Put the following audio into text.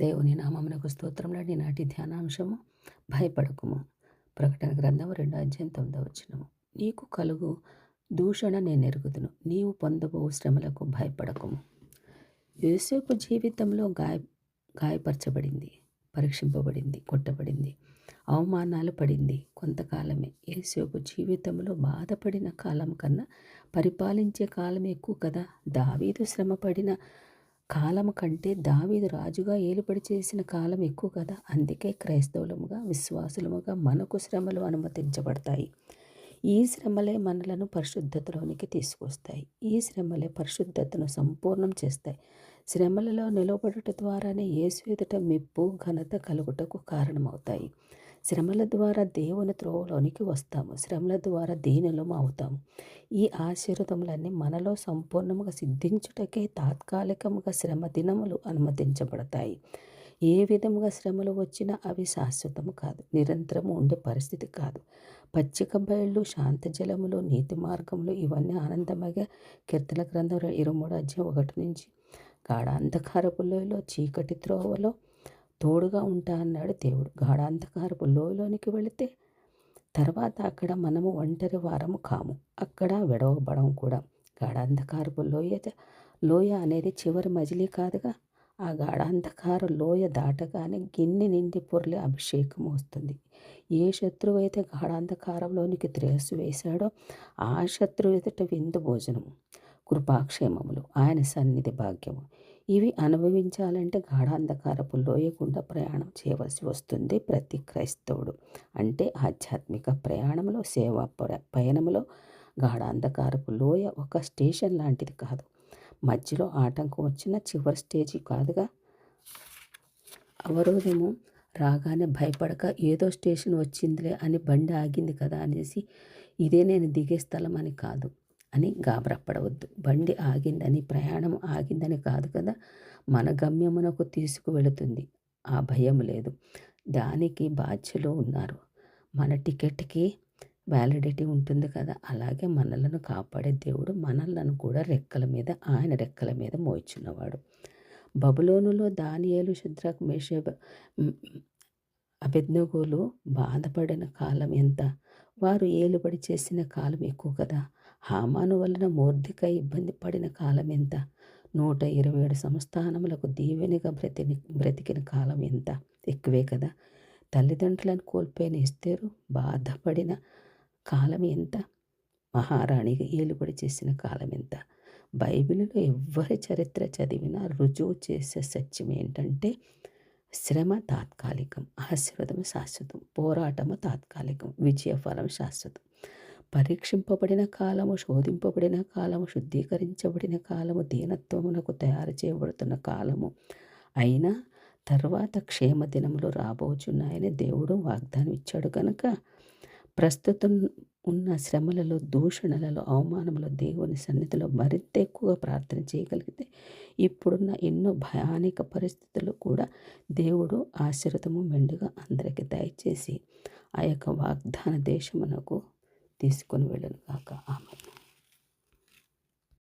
దేవుని నామమునకు స్తోత్రంలో నాటి ధ్యానాంశము. భయపడకుము. ప్రకటన గ్రంథము రెండో అధ్యాయం తొమ్మిదో వచ్చినము నీకు కలుగు దూషణ నేను ఎరుగుదును. నీవు పొందబో శ్రమలకు భయపడకుము. యోసేపు జీవితంలో గాయ గాయపరచబడింది పరీక్షింపబడింది కొట్టబడింది అవమానాలు పడింది కొంతకాలమే. యేసేపు జీవితంలో బాధపడిన కాలం కన్నా పరిపాలించే కాలం ఎక్కువ కదా. దావీదు శ్రమపడిన కాలం కంటే దావీదు రాజుగా ఏలుబడి చేసిన కాలం ఎక్కువ కదా. అందుకే క్రైస్తవులముగా విశ్వాసులముగా మనకు శ్రమలు అనుమతించబడతాయి. ఈ శ్రమలే మనలను పరిశుద్ధతలోనికి తీసుకొస్తాయి. ఈ శ్రమలే పరిశుద్ధతను సంపూర్ణం చేస్తాయి. శ్రమలలో నిలబడుట ద్వారానే యేసు ఎదుట మెప్పు ఘనత కలుగుటకు కారణమవుతాయి. శ్రమల ద్వారా దేవుని త్రోవలోనికి వస్తాము. శ్రమల ద్వారా దీనులం అవుతాము. ఈ ఆశీర్వదములన్నీ మనలో సంపూర్ణముగా సిద్ధించుటకే తాత్కాలికముగా శ్రమ దినములు అనుమతించబడతాయి. ఏ విధముగా శ్రమలు వచ్చినా అవి శాశ్వతము కాదు. నిరంతరము ఉండే పరిస్థితి కాదు. పచ్చిక బయళ్ళు శాంతజలములు నీతి మార్గములు ఇవన్నీ ఆనందమయ్యే కీర్తన గ్రంథం ఇరవై మూడు అధ్యాయం ఒకటి నుంచి. గాఢ అంధకారపులలో చీకటి త్రోవలో తోడుగా ఉంటా అన్నాడు దేవుడు. గాఢాంధకారపు లోయలోనికి వెళితే తర్వాత అక్కడ మనము ఒంటరి వారము కాము. అక్కడ విడవబడం కూడా. గాఢాంధకారపు లోయ లోయ అనేది చివరి మజిలీ కాదుగా. ఆ గాఢాంధకార లోయ దాటగానే గిన్నె నిండి పొర్లే అభిషేకం వస్తుంది. ఏ శత్రువు అయితే గాఢాంధకారంలోనికి త్రేసు వేశాడో ఆ శత్రువు ఎదుట విందు భోజనము కృపాక్షేమములు ఆయన సన్నిధి భాగ్యము. ఇవి అనుభవించాలంటే గాఢాంధకారపు లోయకుండా ప్రయాణం చేయవలసి వస్తుంది ప్రతి క్రైస్తవుడు. అంటే ఆధ్యాత్మిక ప్రయాణంలో సేవా పయనంలో గాఢాంధకారపు లోయ ఒక స్టేషన్ లాంటిది కాదు. మధ్యలో ఆటంకం వచ్చిన చివరి స్టేజీ కాదుగా? అవరోధము రాగానే భయపడక ఏదో స్టేషన్ వచ్చిందిలే అని బండి ఆగింది కదా అనేసి ఇదే నేను దిగే స్థలం అని కాదు. అని గాబరపడవద్దు. బండి ఆగిందని ప్రయాణం ఆగిందని కాదు కదా మన గమ్యమునకు తీసుకువెళుతుంది. ఆ భయం లేదు. దానికి బాధ్యులు ఉన్నారు. మన టికెట్కి వ్యాలిడిటీ ఉంటుంది కదా అలాగే మనలను కాపాడే దేవుడు మనలను కూడా రెక్కల మీద ఆయన రెక్కల మీద మోయిచున్నవాడు. బబులోనులో దానియేలు శుద్రక్ మేషేబ అభిజ్ఞగోలు బాధపడిన కాలం ఎంత? వారు ఏలుబడి చేసిన కాలం ఎక్కువ కదా. హామాను వలన మూర్ధిక ఇబ్బంది పడిన కాలం ఎంత? నూట ఇరవై ఏడు సంస్థానములకు దీవెనిగా బ్రతిని బ్రతికిన కాలం ఎంత? ఎక్కువే కదా. తల్లిదండ్రులను కోల్పోయిన ఇస్తేరు బాధపడిన కాలం ఎంత? మహారాణిగా ఏలుబడి చేసిన కాలం ఎంత? బైబిల్లో ఎవరి చరిత్ర చదివినా రుజువు చేసే సత్యం ఏంటంటే శ్రమ తాత్కాలికం ఆశీర్వదం శాశ్వతం పోరాటము తాత్కాలికం విజయఫలం శాశ్వతం. పరీక్షింపబడిన కాలము శోధింపబడిన కాలము శుద్ధీకరించబడిన కాలము దీనత్వమునకు తయారు చేయబడుతున్న కాలము అయినా తర్వాత క్షేమ దినములు రాబోచున్నాయని దేవుడు వాగ్దానం ఇచ్చాడు కనుక ప్రస్తుతం ఉన్న శ్రమలలో దూషణలలో అవమానంలో దేవుని సన్నిధిలో మరింత ఎక్కువగా ప్రార్థన చేయగలిగితే ఇప్పుడున్న ఎన్నో భయానిక పరిస్థితులు కూడా దేవుడు ఆశీర్వదము మెండుగా అందరికీ దయచేసి ఆ యొక్క వాగ్దాన దేశమునకు తీసుకొని వెళ్ళను కాక ఆమె